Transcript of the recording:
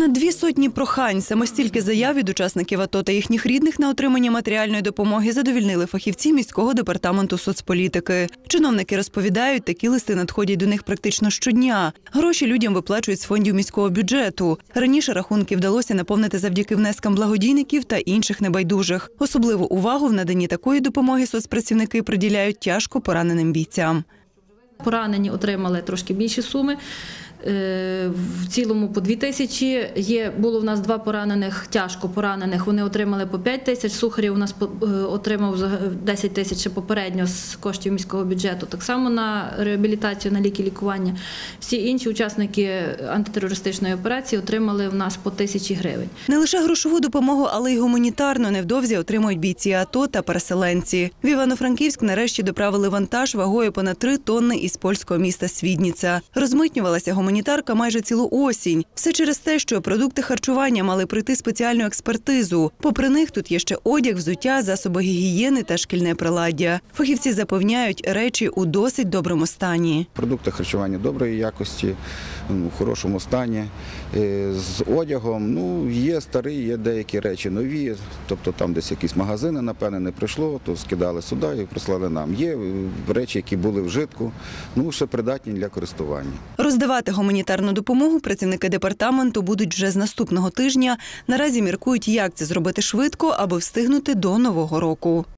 Понад дві сотні прохань, саме стільки заяв від учасників АТО та їхніх рідних на отримання матеріальної допомоги задовільнили фахівці міського департаменту соцполітики. Чиновники розповідають, такі листи надходять до них практично щодня. Гроші людям виплачують з фондів міського бюджету. Раніше рахунки вдалося наповнити завдяки внескам благодійників та інших небайдужих. Особливу увагу в наданні такої допомоги соцпрацівники приділяють тяжко пораненим бійцям. Поранені отримали трошки більші суми. Е, В цілому по 2 тисячі. Є, було в нас два поранених, тяжко поранених. Вони отримали по 5 тисяч. Сухарів у нас е, отримав за 10 тисяч попередньо з коштів міського бюджету. Так само на реабілітацію, на ліки, лікування. Всі інші учасники антитерористичної операції отримали в нас по тисячі гривень. Не лише грошову допомогу, але й гуманітарну невдовзі отримують бійці АТО та переселенці. В Івано-Франківськ нарешті доправили вантаж вагою понад три тонни із польського міста Свідніця. Розмитнювалася гуманітарка майже цілу осінь. Все через те, що продукти харчування мали пройти спеціальну експертизу. Попри них тут є ще одяг, взуття, засоби гігієни та шкільне приладдя. Фахівці запевняють, речі у досить доброму стані. Продукти харчування доброї якості, в хорошому стані. Е, З одягом, ну, є старі, є деякі речі нові, тобто там десь якісь магазини, напевне, не прийшло, то скидали сюди і прислали нам. Є е, речі, які були в житку, ну, ще придатні для користування. Роздавати гуманітарну допомогу працівники департаменту будуть вже з наступного тижня. Наразі міркують, як це зробити швидко, аби встигнути до нового року.